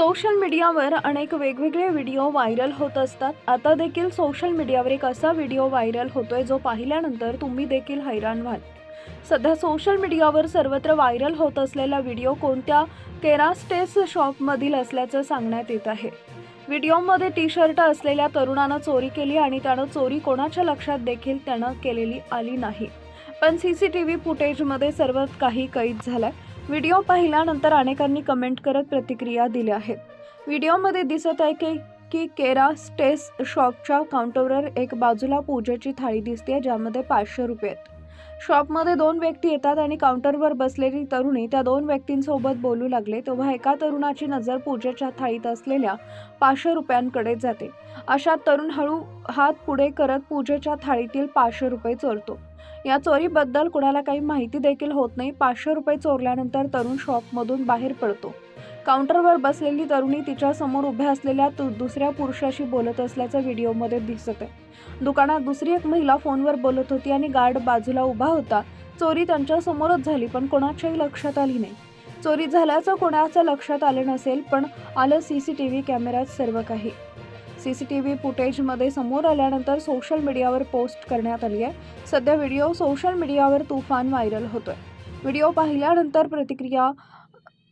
Social मीडियावर अनेक वेगवेगळे व्हिडिओ व्हायरल होत असतात. आता देखील सोशल मीडियावर एक असा व्हिडिओ व्हायरल होतोय जो पाहिल्यानंतर तुम्ही देखील हैराण व्हाल. सध्या सोशल मीडियावर सर्वत्र व्हायरल होत असलेला व्हिडिओ कोणत्या केरास्टेस शॉपमधील असल्याचं सांगण्यात येत आहे. व्हिडिओमध्ये टी शर्ट असलेल्या तरुणानं चोरी केली आणि त्यानं चोरी कोणाच्या लक्षात देखील त्यानं केलेली आली नाही. पण सी सी टी व्ही फुटेजमध्ये सर्व काही कैद झालं आहे व्हिडिओ पाहिल्यानंतर अनेकांनी कमेंट करत प्रतिक्रिया दिल्या आहेत. व्हिडिओमध्ये दिसत आहे की की केरा स्टेस शॉपच्या काउंटरवर एक बाजूला पूजेची थाळी दिसते ज्यामध्ये पाचशे रुपये आहेत. शॉपमध्ये दोन व्यक्ती येतात आणि काउंटरवर बसलेली तरुणी त्या दोन व्यक्तींसोबत बोलू लागले तेव्हा एका तरुणाची नजर पूजेच्या थाळीत असलेल्या पाचशे रुपयांकडे जाते. अशा तरुण हळू हात पुढे करत पूजेच्या थाळीतील पाचशे रुपये चोरतो. या चोरीबद्दल कुणाला काही माहिती देखील होत नाही. पाचशे रुपये चोरल्यानंतर तरुण शॉपमधून बाहेर पडतो. काउंटरवर बसलेली तरुणी तिच्यासमोर उभ्या असलेल्या तु- दुसऱ्या पुरुषाशी बोलत असल्याचं व्हिडिओमध्ये दिसत आहे दुकानात दुसरी एक महिला फोनवर बोलत होती आणि गार्ड बाजूला उभा होता. चोरी त्यांच्यासमोरच झाली पण कोणाच्याही लक्षात आली नाही. चोरी झाल्याचं कोणाचं लक्षात आलं नसेल पण आलं सी सी टी व्ही कॅमेऱ्यात सर्व काही. सी सी टी व्ही फुटेजमध्ये समोर आल्यानंतर सोशल मीडियावर पोस्ट करण्यात आली आहे. सध्या व्हिडिओ सोशल मीडियावर तुफान व्हायरल होतोय. व्हिडिओ पाहिल्यानंतर प्रतिक्रिया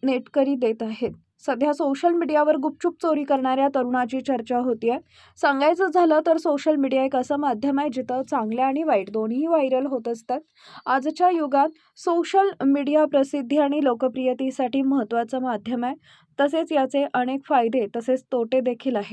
नेटकरी देत आहेत. सध्या सोशल मीडियावर गुपचूप चोरी करणाऱ्या तरुणाची चर्चा होती आहे सांगायचं झालं तर सोशल मीडिया एक असं माध्यम आहे जिथं चांगल्या आणि वाईट दोन्ही व्हायरल होत असतात. आजच्या युगात सोशल मीडिया प्रसिद्धी आणि लोकप्रियतेसाठी महत्त्वाचं माध्यम आहे. तसेच याचे अनेक फायदे तसेच तोटे देखील आहेत.